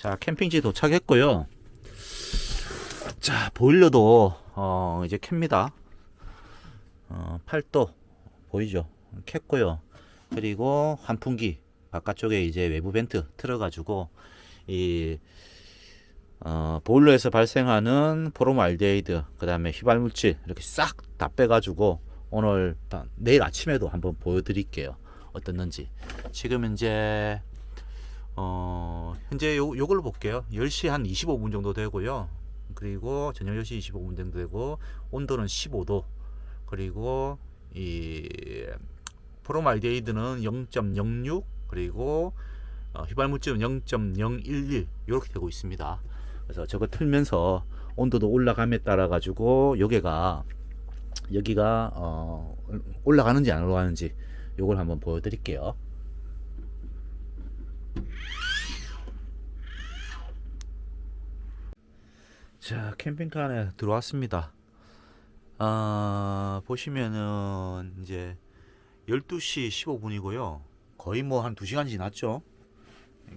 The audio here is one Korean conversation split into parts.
자, 캠핑지 도착했고요. 자, 보일러도 어, 이제 켭니다. 어, 8도 보이죠? 캤고요. 그리고 환풍기 바깥쪽에 이제 외부 벤트 틀어 가지고 이 어, 보일러에서 발생하는 포름알데히드 그 다음에 휘발물질 이렇게 싹 다 빼가지고 오늘 밤- 내일 아침에도 한번 보여드릴게요 어떻는지 지금 이제 어, 현재 요, 요걸로 볼게요 10시 한 25분 정도 되고요 그리고 저녁 10시 25분 정도 되고 온도는 15도 그리고 이 포름알데히드는 0.06 그리고 어, 휘발물질은 0.011 이렇게 되고 있습니다. 그래서 저거 틀면서 온도도 올라감에 따라 가지고 여기가 여기가 어, 올라가는지 안 올라가는지 요걸 한번 보여드릴게요. 자 캠핑카 안에 들어왔습니다. 아 보시면은 이제 12시 15분이고요. 거의 뭐 한 2시간 지났죠.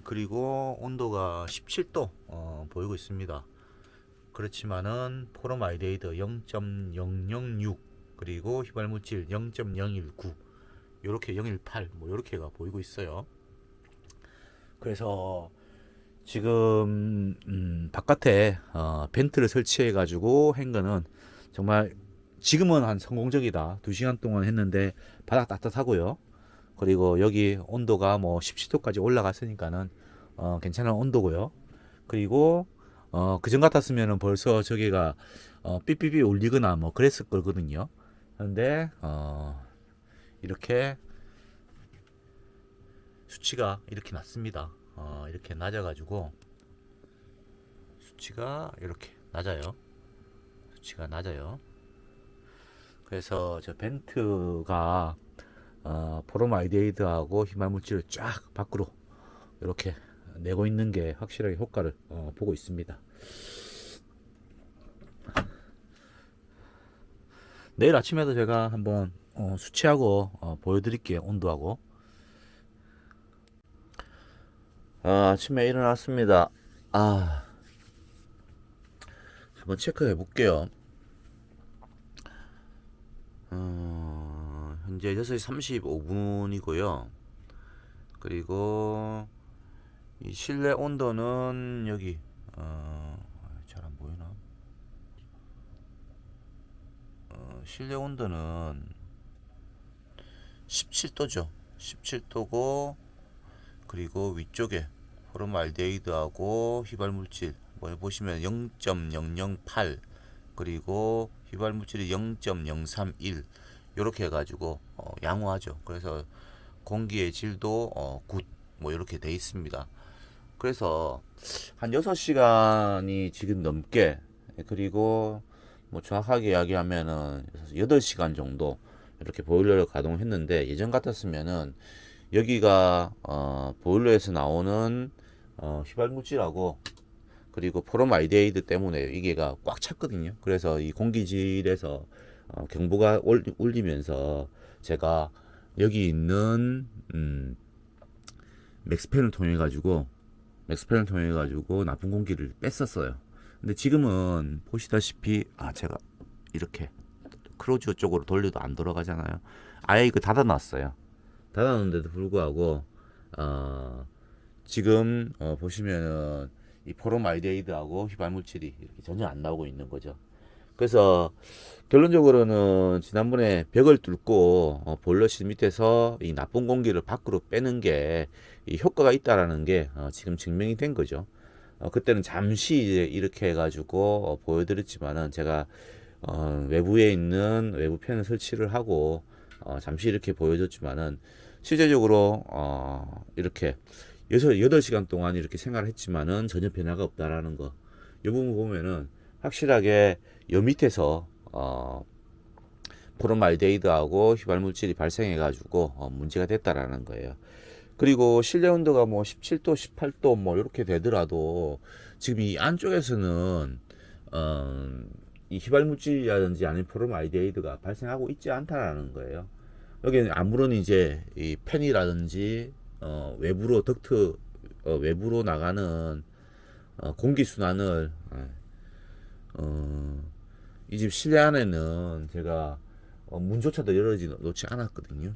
그리고 온도가 17도 어, 보이고 있습니다. 그렇지만은 포름아이데이드 0.006 그리고 휘발물질 0.019 요렇게 018 뭐 요렇게가 보이고 있어요. 그래서 지금 음, 바깥에 어, 벤트를 설치해 가지고 한 거는 정말 지금은 한 성공적이다. 2시간 동안 했는데 바닥 따뜻하고요. 그리고 여기 온도가 뭐 17도까지 올라갔으니까는 어, 괜찮은 온도고요. 그리고 어, 그전 같았으면은 벌써 저기가 어, 삐삐삐 울리거나 뭐 그랬을 거거든요. 근데 어, 이렇게 수치가 이렇게 낮습니다. 어, 이렇게 낮아가지고 수치가 이렇게 낮아요. 수치가 낮아요. 그래서 저 벤트가 어, 포름아이데이드하고 휘발물질을 쫙 밖으로 이렇게 내고 있는 게 확실하게 효과를 어, 보고 있습니다. 내일 아침에도 제가 한번 어, 수치하고 어, 보여드릴게요. 온도하고. 아, 아침에 일어났습니다. 아, 한번 체크해 볼게요. 어, 현재 6시 35분이고요. 그리고 이 실내 온도는 여기 어, 잘 안 보이나? 어, 실내 온도는 17도죠. 17도고 그리고 위쪽에 호르말데히드하고 휘발물질 뭐 보시면 0.008 그리고 휘발물질이 0.031 이렇게 해가지고 어, 양호하죠. 그래서 공기의 질도 어, 굿, 뭐 이렇게 돼 있습니다. 그래서 한 6시간이 지금 넘게 그리고 뭐 정확하게 이야기하면은 8시간 정도 이렇게 보일러를 가동했는데 예전 같았으면은 여기가 어, 보일러에서 나오는 어, 휘발물질하고 그리고 포름알데히드 때문에 이게가 꽉 찼거든요. 그래서 이 공기질에서 어, 경보가 올- 울리면서 제가 여기 있는 음, 맥스팬을 통해 가지고 맥스팬을 통해 가지고 나쁜 공기를 뺐었어요. 근데 지금은 보시다시피 아 제가 이렇게 크로즈 쪽으로 돌려도 안 돌아가잖아요. 아예 이거 닫아놨어요. 닫아놓는데도 불구하고 어, 지금 어, 보시면은 이 포름알데히드하고 휘발물질이 이렇게 전혀 안 나오고 있는 거죠. 그래서 결론적으로는 지난번에 벽을 뚫고 어, 보일러실 밑에서 이 나쁜 공기를 밖으로 빼는 게 이 효과가 있다라는 게 어, 지금 증명이 된 거죠. 어, 그때는 잠시 이렇게 해가지고 어, 보여드렸지만은 제가 어, 외부에 있는 외부 팬을 설치를 하고 어, 잠시 이렇게 보여줬지만은 실제적으로 어, 이렇게 여섯 여덟 시간 동안 이렇게 생활을 했지만은 전혀 변화가 없다라는 거. 이 부분 보면은 확실하게 여 밑에서 어, 포름알데히드하고 휘발물질이 발생해 가지고 어, 문제가 됐다라는 거예요. 그리고 실내 온도가 뭐 17도, 18도 뭐 이렇게 되더라도 지금 이 안쪽에서는 어, 이 휘발물질이라든지 아니면 포름알데히드가 발생하고 있지 않다라는 거예요. 여기는 아무런 이제 이 팬이라든지 어, 외부로 덕트 어, 외부로 나가는 어, 공기 순환을 어, 이 집 실내 안에는 제가 어, 문조차도 열어지 놓지 않았거든요.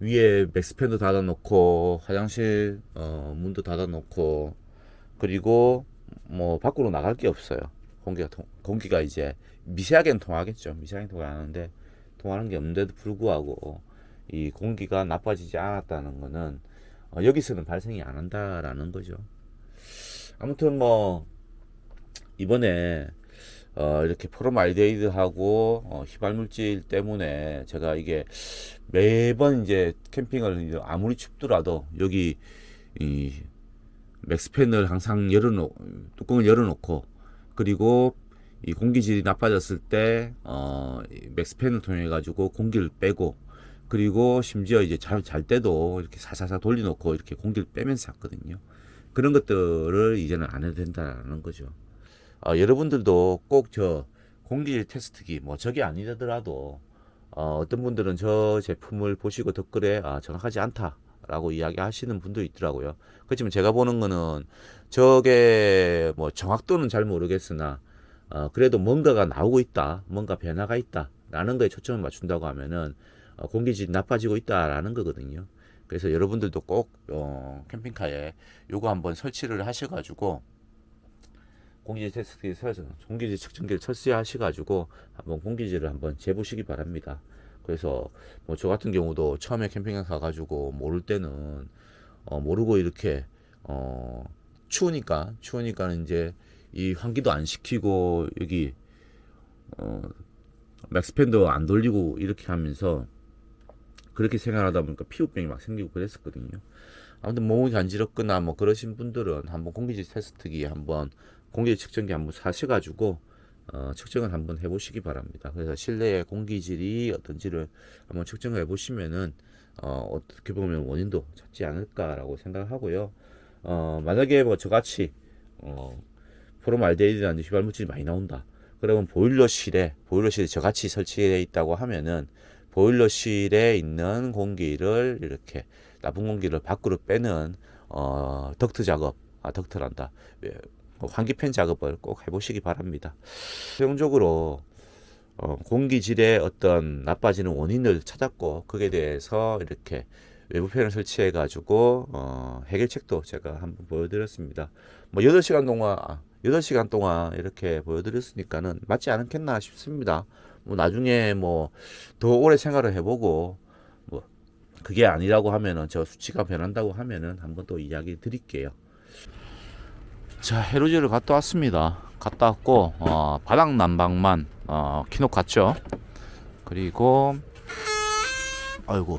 위에 맥스팬도 닫아놓고 화장실 어, 문도 닫아놓고 그리고 뭐 밖으로 나갈 게 없어요. 공기가 통, 공기가 이제 미세하게는 통하겠죠. 미세하게 통하는데 통하는 게 없는데도 불구하고 이 공기가 나빠지지 않았다는 거는 어, 여기서는 발생이 안 한다라는 거죠. 아무튼 뭐 이번에 어, 이렇게 포름알데히드하고 어, 휘발물질 때문에 제가 이게 매번 이제 캠핑을 아무리 춥더라도 여기 이 맥스팬을 항상 열어놓 뚜껑을 열어놓고 그리고 이 공기질이 나빠졌을 때 어, 이 맥스팬을 통해 가지고 공기를 빼고 그리고 심지어 이제 잘, 잘 때도 이렇게 사사사 돌려놓고 이렇게 공기를 빼면서 잤거든요. 그런 것들을 이제는 안 해도 된다는 거죠. 어, 여러분들도 꼭 저 공기질 테스트기 뭐 저게 아니더라도 어, 어떤 분들은 저 제품을 보시고 댓글에 아, 정확하지 않다 라고 이야기 하시는 분도 있더라고요. 그렇지만 제가 보는 거는 저게 뭐 정확도는 잘 모르겠으나 어, 그래도 뭔가가 나오고 있다, 뭔가 변화가 있다 라는 거에 초점을 맞춘다고 하면은 어, 공기질이 나빠지고 있다라는 거거든요. 그래서 여러분들도 꼭 어, 캠핑카에 요거 한번 설치를 하셔가지고 공기질 테스트기 공기질 측정기를 설치하셔가지고 한번 공기질을 한번 재보시기 바랍니다. 그래서 뭐 저 같은 경우도 처음에 캠핑을 가가지고 모를 때는 어, 모르고 이렇게 어, 추우니까 추우니까는 이제 이 환기도 안 시키고 여기 어, 맥스팬도 안 돌리고 이렇게 하면서 그렇게 생활하다 보니까 피부병이 막 생기고 그랬었거든요. 아무튼 몸이 간지럽거나 뭐 그러신 분들은 한번 공기질 테스트기 한번 공기질 측정기 한번 사셔가지고 어, 측정을 한번 해보시기 바랍니다. 그래서 실내의 공기질이 어떤지를 한번 측정해 보시면은 어, 어떻게 보면 원인도 찾지 않을까라고 생각하고요. 어, 만약에 뭐 저같이 어, 포름알데히드라는 휘발 물질이 많이 나온다. 그러면 보일러실에 보일러실에 저같이 설치되어 있다고 하면은 보일러실에 있는 공기를 이렇게 나쁜 공기를 밖으로 빼는 어, 덕트 작업, 아 덕트란다. 예, 환기팬 작업을 꼭 해보시기 바랍니다. 최종적으로 어, 공기질의 어떤 나빠지는 원인을 찾았고 거기에 대해서 이렇게 외부팬을 설치해 가지고 어, 해결책도 제가 한번 보여드렸습니다. 뭐 8시간 동안 아, 8시간 동안 이렇게 보여드렸으니까는 맞지 않겠나 싶습니다. 뭐 나중에 뭐 더 오래 생활을 해보고 뭐 그게 아니라고 하면은 저 수치가 변한다고 하면은 한번 또 이야기 드릴게요. 자 해로지를 갔다 왔습니다. 갔다 왔고 어, 바닥 난방만 어, 키놓 갔죠. 그리고 아이고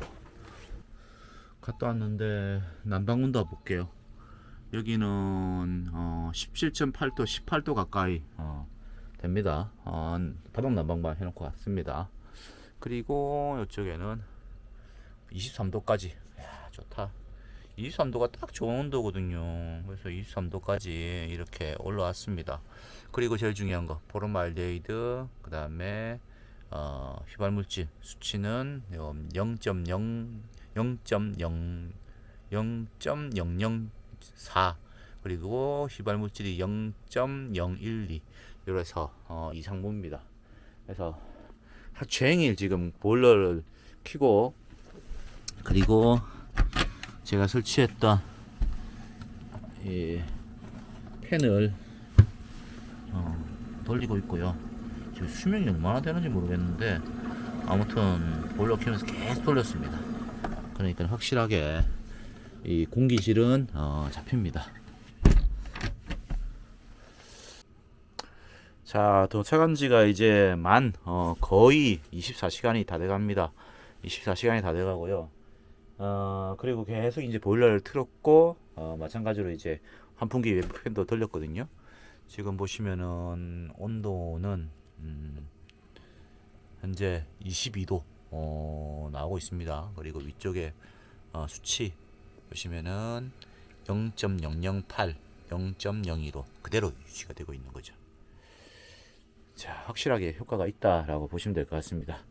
갔다 왔는데 난방온도 볼게요. 여기는 어, 17.8도, 18도 가까이 어, 됩니다. 어, 바닥 난방만 해놓고 갔습니다. 그리고 이쪽에는 23도까지. 야, 좋다. 23도가 딱 좋은 온도거든요. 그래서 23도까지 이렇게 올라왔습니다. 그리고 제일 중요한 거 포름알데히드 그 다음에 어, 휘발물질 수치는 0.0 0.0 0.004 그리고 휘발물질이 0.012 이래서 어, 이상무입니다. 그래서 하루 종일 지금 보일러를 켜고 그리고 제가 설치했던 이 팬을 어, 돌리고 있고요. 지금 수명이 얼마나 되는지 모르겠는데 아무튼 보일러 켜면서 계속 돌렸습니다. 그러니까 확실하게 이 공기질은 어, 잡힙니다. 자 도착한 지가 이제 만 어, 거의 24시간이 다 돼갑니다. 24시간이 다 돼가고요. 어, 그리고 계속 이제 보일러를 틀었고 어, 마찬가지로 이제 환풍기 외부 팬도 돌렸거든요. 지금 보시면은 온도는 음, 현재 22도 어, 나오고 있습니다. 그리고 위쪽에 어, 수치 보시면은 0.008, 0.02로 그대로 유지가 되고 있는 거죠. 자, 확실하게 효과가 있다라고 보시면 될 것 같습니다.